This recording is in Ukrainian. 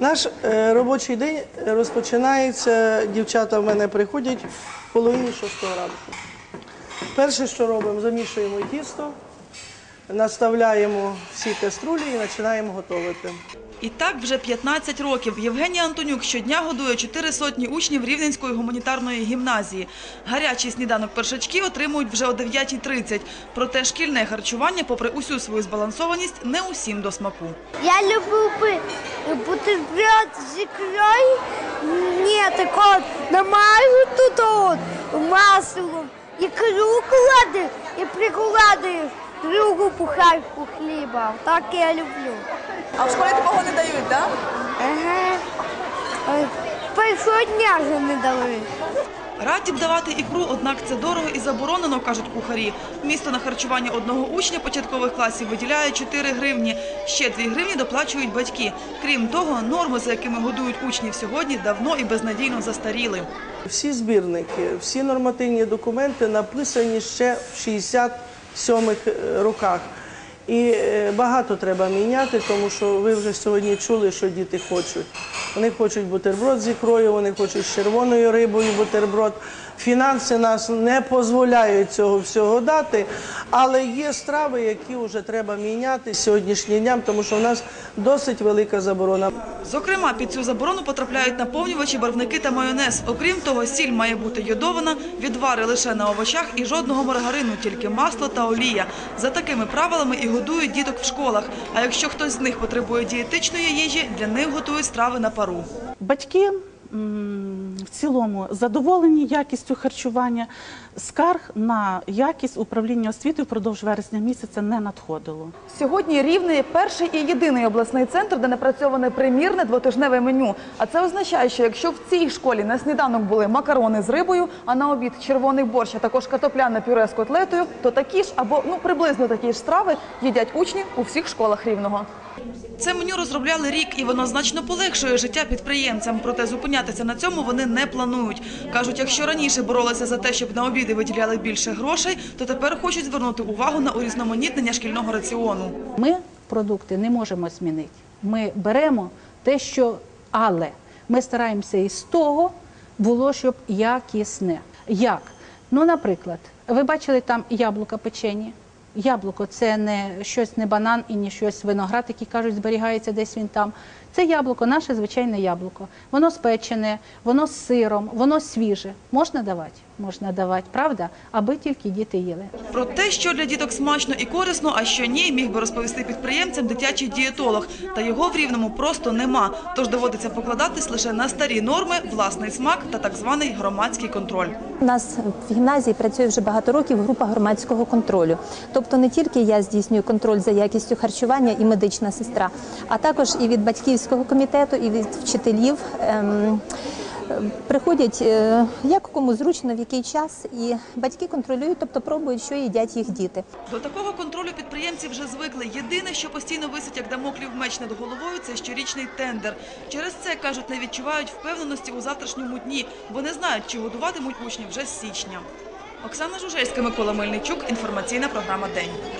Наш е, робочий день розпочинається. Дівчата в мене приходять в половині шостого ранку. Перше, що робимо, замішуємо тісто, наставляємо всі каструлі і починаємо готувати. І так вже 15 років Євгенія Антонюк щодня годує чотири сотні учнів Рівненської гуманітарної гімназії. Гарячий сніданок першачки отримують вже о 9.30. Проте шкільне харчування, попри усю свою збалансованість, не усім до смаку. Я люблю бутерброд з ікрою. Ні, так от намажу тут от маслом. Ікру клади і прикладаєш другу буханку хліба. Так я люблю. А в школі такого не дають, так? Ага. Першого дня вже не дали. Раді б давати ікру, однак це дорого і заборонено, кажуть кухарі. Місто на харчування одного учня початкових класів виділяє 4 гривні. Ще 2 гривні доплачують батьки. Крім того, норми, за якими годують учнів сьогодні, давно і безнадійно застаріли. Всі збірники, всі нормативні документи написані ще в 67-х роках. І е, багато треба міняти, тому що ви вже сьогодні чули, що діти хочуть. Вони хочуть бутерброд з ікрою, вони хочуть з червоною рибою бутерброд. Фінанси нас не дозволяють цього всього дати, але є страви, які вже треба міняти сьогоднішнім дням, тому що в нас досить велика заборона. Зокрема, під цю заборону потрапляють наповнювачі, барвники та майонез. Окрім того, сіль має бути йодована, відвари лише на овочах і жодного маргарину, тільки масло та олія. За такими правилами і годують діток в школах. А якщо хтось з них потребує дієтичної їжі, для них готують страви на пару. Батьки в цілому задоволені якістю харчування. Скарг на якість управління освітою впродовж вересня місяця не надходило. Сьогодні Рівне – перший і єдиний обласний центр, де напрацьоване примірне двотижневе меню. А це означає, що якщо в цій школі на сніданок були макарони з рибою, а на обід червоний борщ, а також картопляне пюре з котлетою, то такі ж або ну приблизно такі ж страви їдять учні у всіх школах Рівного. Це меню розробляли рік, і воно значно полегшує життя підприємцям. Проте зупинятися на цьому вони не планують. Кажуть, якщо раніше боролися за те, щоб на обіди виділяли більше грошей, то тепер хочуть звернути увагу на урізноманітнення шкільного раціону. Ми продукти не можемо змінити. Ми беремо те, що але ми стараємося із того було, щоб якісне. Як? Ну, наприклад, ви бачили там яблука печені. Яблуко це не щось не банан і не щось виноград, який кажуть, зберігається десь він там. Це яблуко, наше звичайне яблуко. Воно спечене, воно з сиром, воно свіже. Можна давати? Можна давати, правда? Аби тільки діти їли. Про те, що для діток смачно і корисно, а що ні, міг би розповісти підприємцям дитячий дієтолог. Та його в рівному просто нема. Тож доводиться покладатись лише на старі норми, власний смак та так званий громадський контроль. У нас в гімназії працює вже багато років група громадського контролю. Тобто не тільки я здійснюю контроль за якістю харчування і медична сестра, а також і від батьківського комітету, і від вчителів. Ем, Приходять е, як кому зручно, в який час, і батьки контролюють, тобто пробують, що їдять їх діти. До такого контролю підприємці вже звикли. Єдине, що постійно висить як дамоклів меч над головою, це щорічний тендер. Через це, кажуть, не відчувають впевненості у завтрашньому дні, бо не знають, чи годуватимуть учнів вже з січня. Оксана Жужельська, Микола Мельничук. Інформаційна програма День.